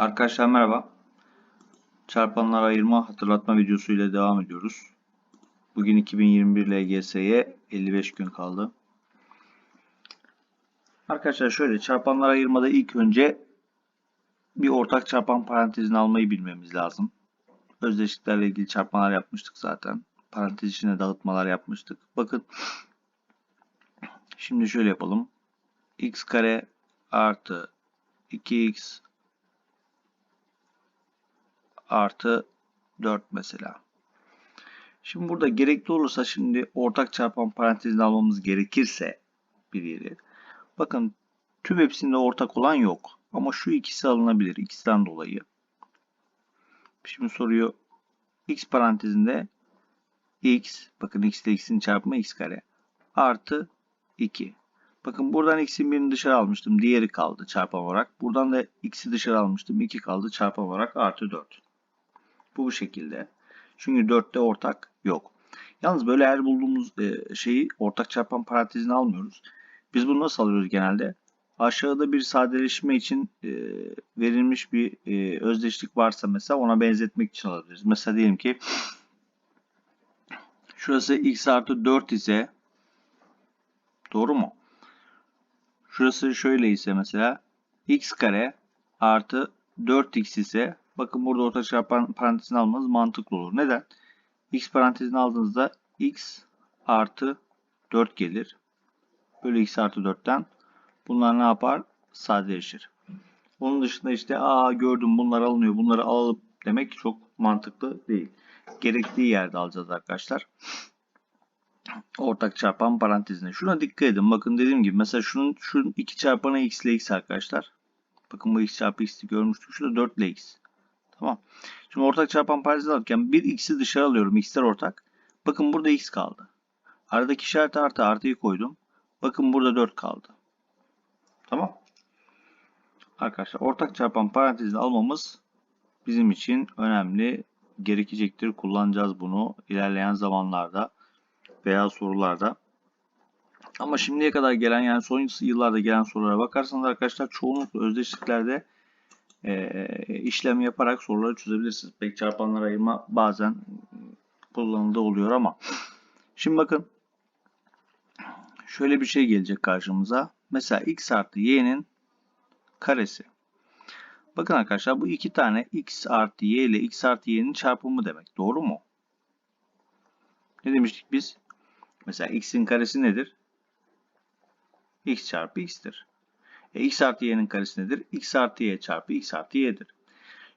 Arkadaşlar merhaba. Çarpanlar ayırma hatırlatma videosu ile devam ediyoruz. Bugün 2021 LGS'ye 55 gün kaldı. Arkadaşlar şöyle çarpanlar ayırmada ilk önce bir ortak çarpan parantezini almayı bilmemiz lazım. Özdeşliklerle ilgili çarpmalar yapmıştık zaten. Parantez içine dağıtmalar yapmıştık. Bakın şimdi şöyle yapalım. x kare artı 2x artı 4 mesela. Şimdi burada gerekli olursa şimdi ortak çarpan parantezini almamız gerekirse bir yeri. Bakın tüm hepsinde ortak olan yok. Ama şu ikisi alınabilir. ikisinden dolayı. Şimdi soruyor x parantezinde x bakın x ile x'in çarpımı x kare artı 2. Bakın buradan x'in birini dışarı almıştım. Diğeri kaldı çarpım olarak. Buradan da x'i dışarı almıştım. 2 kaldı çarpım olarak artı 4. Bu bu şekilde. Çünkü 4'te ortak yok. Yalnız böyle her bulduğumuz e, şeyi ortak çarpan parantezine almıyoruz. Biz bunu nasıl alıyoruz genelde? Aşağıda bir sadeleşme için e, verilmiş bir e, özdeşlik varsa mesela ona benzetmek için alabiliriz. Mesela diyelim ki şurası x artı 4 ise doğru mu? Şurası şöyle ise mesela x kare artı 4x ise bakın burada ortak çarpan parantezini almanız mantıklı olur. Neden? x parantezini aldığınızda x artı 4 gelir. Bölü x artı 4'ten bunlar ne yapar? Sadeleşir. Onun dışında işte aa gördüm bunlar alınıyor bunları alalım demek çok mantıklı değil. Gerektiği yerde alacağız arkadaşlar. Ortak çarpan parantezine. Şuna dikkat edin. Bakın dediğim gibi mesela şunun, şunun iki çarpanı x ile x arkadaşlar. Bakın bu x çarpı x'i görmüştük. Şurada 4 ile x. Tamam. Şimdi ortak çarpan parantezi alırken bir x'i dışarı alıyorum. x'ler ortak. Bakın burada x kaldı. Aradaki işaret artı artıyı koydum. Bakın burada 4 kaldı. Tamam. Arkadaşlar ortak çarpan parantezini almamız bizim için önemli. Gerekecektir. Kullanacağız bunu ilerleyen zamanlarda veya sorularda. Ama şimdiye kadar gelen yani son yıllarda gelen sorulara bakarsanız arkadaşlar çoğunlukla özdeşliklerde e, işlem yaparak soruları çözebilirsiniz. Pek çarpanlar ayırma bazen kullanıldığı oluyor ama şimdi bakın şöyle bir şey gelecek karşımıza. Mesela x artı y'nin karesi. Bakın arkadaşlar bu iki tane x artı y ile x artı y'nin çarpımı demek. Doğru mu? Ne demiştik biz? Mesela x'in karesi nedir? x çarpı x'tir. E, x artı y'nin karesi nedir? x artı y çarpı x artı y'dir.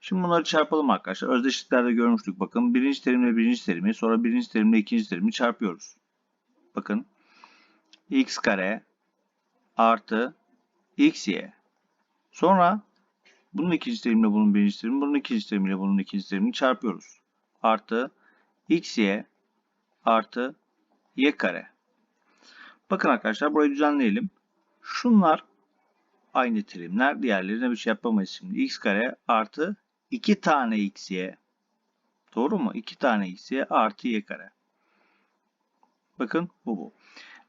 Şimdi bunları çarpalım arkadaşlar. Özdeşliklerde görmüştük. Bakın birinci terimle birinci terimi sonra birinci terimle ikinci terimi çarpıyoruz. Bakın x kare artı xy. Sonra bunun ikinci terimle bunun birinci terimi, bunun ikinci terimiyle bunun ikinci terimini çarpıyoruz. Artı xy artı y kare. Bakın arkadaşlar burayı düzenleyelim. Şunlar aynı terimler. Diğerlerine bir şey yapamayız şimdi. x kare artı 2 tane xy. Doğru mu? 2 tane xy artı y kare. Bakın bu bu.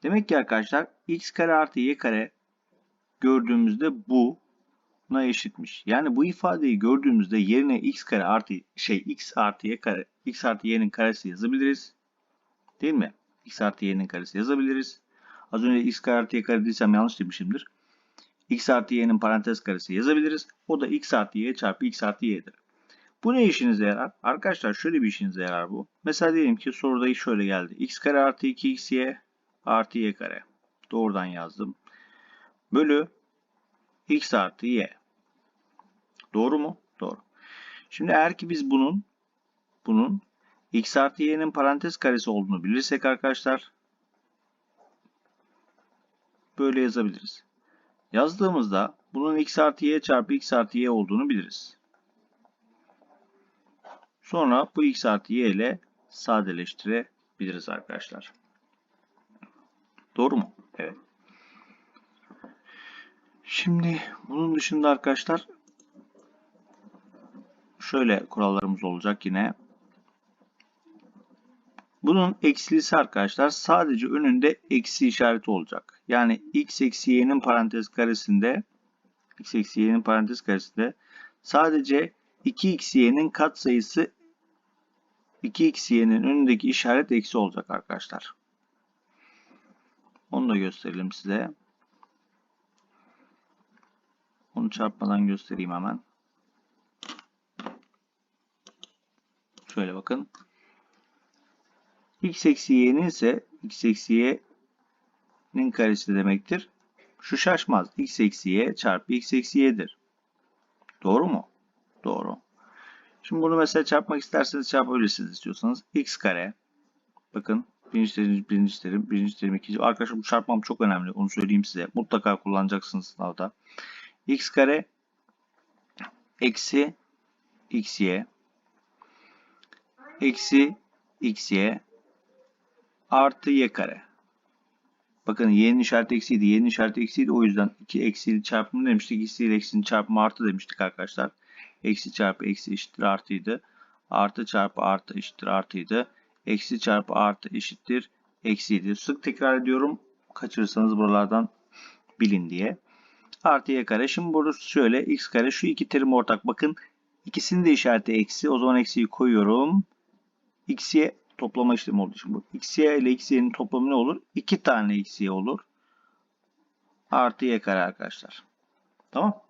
Demek ki arkadaşlar x kare artı y kare gördüğümüzde bu buna eşitmiş. Yani bu ifadeyi gördüğümüzde yerine x kare artı şey x artı y kare x artı y'nin karesi yazabiliriz. Değil mi? x artı y'nin karesi yazabiliriz. Az önce x kare artı y kare dediysem yanlış demişimdir. X artı y'nin parantez karesi yazabiliriz. O da x artı y çarpı x artı y'dir. Bu ne işinize yarar? Arkadaşlar şöyle bir işinize yarar bu. Mesela diyelim ki soruda şöyle geldi. x kare artı 2xy artı y kare. Doğrudan yazdım. Bölü x artı y. Doğru mu? Doğru. Şimdi eğer ki biz bunun bunun x artı y'nin parantez karesi olduğunu bilirsek arkadaşlar böyle yazabiliriz. Yazdığımızda bunun x artı y çarpı x artı y olduğunu biliriz. Sonra bu x artı y ile sadeleştirebiliriz arkadaşlar. Doğru mu? Evet. Şimdi bunun dışında arkadaşlar şöyle kurallarımız olacak yine. Bunun eksilisi arkadaşlar sadece önünde eksi işareti olacak. Yani x eksi y'nin parantez karesinde x eksi y'nin parantez karesinde sadece 2xy'nin katsayısı 2xy'nin önündeki işaret eksi olacak arkadaşlar. Onu da gösterelim size. Onu çarpmadan göstereyim hemen. Şöyle bakın. x eksi y'nin ise x eksi y'nin karesi demektir. Şu şaşmaz. x eksi y çarpı x eksi y'dir. Doğru mu? Doğru. Şimdi bunu mesela çarpmak isterseniz çarpabilirsiniz istiyorsanız. x kare. Bakın birinci terim, birinci terim, birinci terim, ikinci. Arkadaşlar bu çarpmam çok önemli. Onu söyleyeyim size. Mutlaka kullanacaksınız sınavda. x kare eksi xy eksi xy artı y kare. Bakın y'nin işareti eksiydi. Y'nin işareti eksiydi. O yüzden 2 eksiyle çarpımı demiştik. Eksi ile eksinin çarpımı artı demiştik arkadaşlar. Eksi çarpı eksi eşittir artıydı. Artı çarpı artı eşittir artıydı. Eksi çarpı artı eşittir eksiydi. Sık tekrar ediyorum. Kaçırırsanız buralardan bilin diye. Artı y kare. Şimdi burada şöyle x kare. Şu iki terim ortak. Bakın ikisinin de işareti eksi. O zaman eksiyi koyuyorum. x'ye toplama işlemi olduğu için bu. xy ile xy'nin toplamı ne olur? 2 tane xy olur. Artı y kare arkadaşlar. Tamam.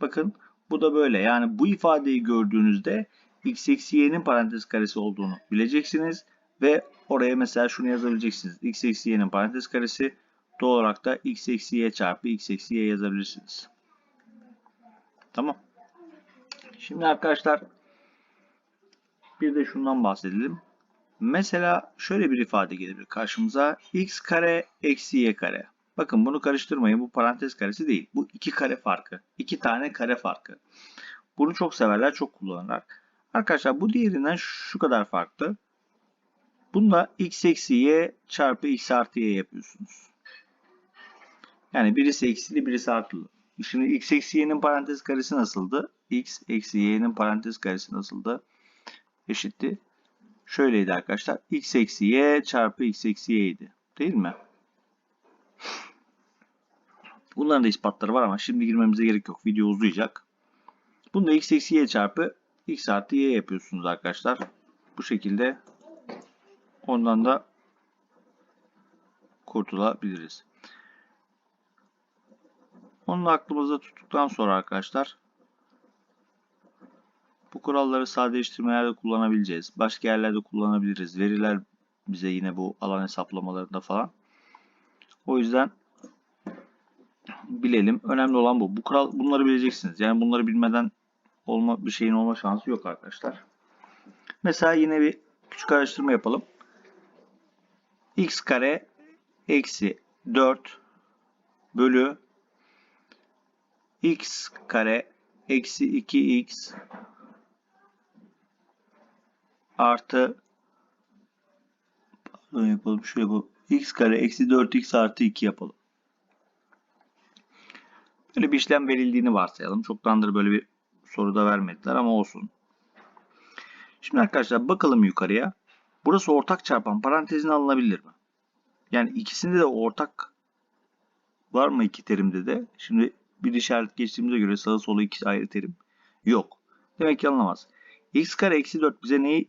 Bakın bu da böyle. Yani bu ifadeyi gördüğünüzde x eksi y'nin parantez karesi olduğunu bileceksiniz. Ve oraya mesela şunu yazabileceksiniz. x eksi y'nin parantez karesi doğal olarak da x eksi y çarpı x eksi y yazabilirsiniz. Tamam. Şimdi arkadaşlar bir de şundan bahsedelim. Mesela şöyle bir ifade gelebilir karşımıza. x kare eksi y kare. Bakın bunu karıştırmayın. Bu parantez karesi değil. Bu iki kare farkı. İki tane kare farkı. Bunu çok severler, çok kullanırlar. Arkadaşlar bu diğerinden şu kadar farklı. Bunda x eksi y çarpı x artı y yapıyorsunuz. Yani birisi eksili birisi artılı. Şimdi x eksi y'nin parantez karesi nasıldı? x eksi y'nin parantez karesi nasıldı? Eşitti. Şöyleydi arkadaşlar. x eksi y çarpı x eksi y idi. Değil mi? Bunların da ispatları var ama şimdi girmemize gerek yok. Video uzayacak. Bunu da x eksi y çarpı x artı y yapıyorsunuz arkadaşlar. Bu şekilde ondan da kurtulabiliriz. Onu da aklımızda tuttuktan sonra arkadaşlar bu kuralları sadeleştirmelerde kullanabileceğiz. Başka yerlerde kullanabiliriz. Veriler bize yine bu alan hesaplamalarında falan. O yüzden bilelim. Önemli olan bu. Bu kural bunları bileceksiniz. Yani bunları bilmeden olma bir şeyin olma şansı yok arkadaşlar. Mesela yine bir küçük araştırma yapalım. x kare eksi 4 bölü x kare eksi 2x artı pardon yapalım şöyle bu x kare eksi 4x artı 2 yapalım. Böyle bir işlem verildiğini varsayalım. Çoktandır böyle bir soruda vermediler ama olsun. Şimdi arkadaşlar bakalım yukarıya. Burası ortak çarpan parantezine alınabilir mi? Yani ikisinde de ortak var mı iki terimde de? Şimdi bir işaret geçtiğimize göre sağı solu iki ayrı terim yok. Demek ki alınamaz. x kare eksi 4 bize neyi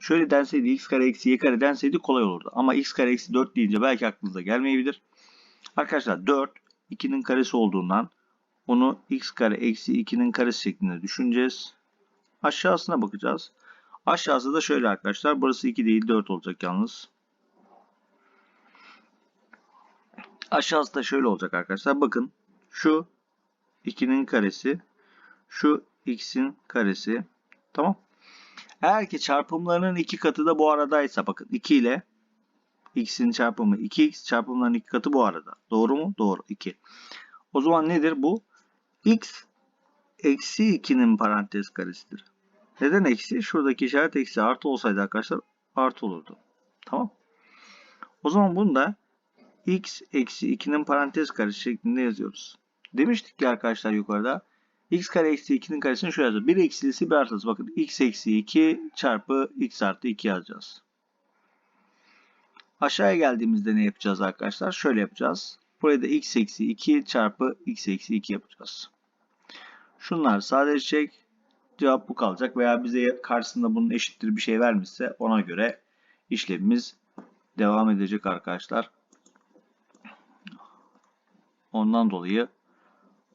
şöyle denseydi x kare eksi y kare denseydi kolay olurdu. Ama x kare eksi 4 deyince belki aklınıza gelmeyebilir. Arkadaşlar 4 2'nin karesi olduğundan onu x kare eksi 2'nin karesi şeklinde düşüneceğiz. Aşağısına bakacağız. Aşağısı da şöyle arkadaşlar. Burası 2 değil 4 olacak yalnız. Aşağısı da şöyle olacak arkadaşlar. Bakın şu 2'nin karesi şu x'in karesi. Tamam. Eğer ki çarpımlarının iki katı da bu aradaysa bakın 2 ile x'in çarpımı 2x çarpımlarının iki katı bu arada. Doğru mu? Doğru. 2. O zaman nedir bu? x eksi 2'nin parantez karesidir. Neden eksi? Şuradaki işaret eksi artı olsaydı arkadaşlar artı olurdu. Tamam. O zaman bunu da x eksi 2'nin parantez karesi şeklinde yazıyoruz. Demiştik ki arkadaşlar yukarıda x kare eksi 2'nin karesini şöyle yazıyoruz. Bir eksilisi bir artısı. Bakın x eksi 2 çarpı x artı 2 yazacağız. Aşağıya geldiğimizde ne yapacağız arkadaşlar? Şöyle yapacağız. Buraya da x eksi 2 çarpı x eksi 2 yapacağız. Şunlar sadeleşecek. Cevap bu kalacak veya bize karşısında bunun eşittir bir şey vermişse ona göre işlemimiz devam edecek arkadaşlar. Ondan dolayı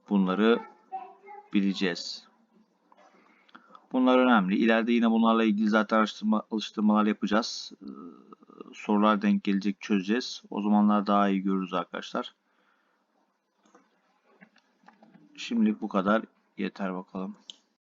bunları bileceğiz. Bunlar önemli. İleride yine bunlarla ilgili zaten araştırma, alıştırmalar yapacağız. Ee, sorular denk gelecek çözeceğiz. O zamanlar daha iyi görürüz arkadaşlar. Şimdilik bu kadar. Yeter bakalım.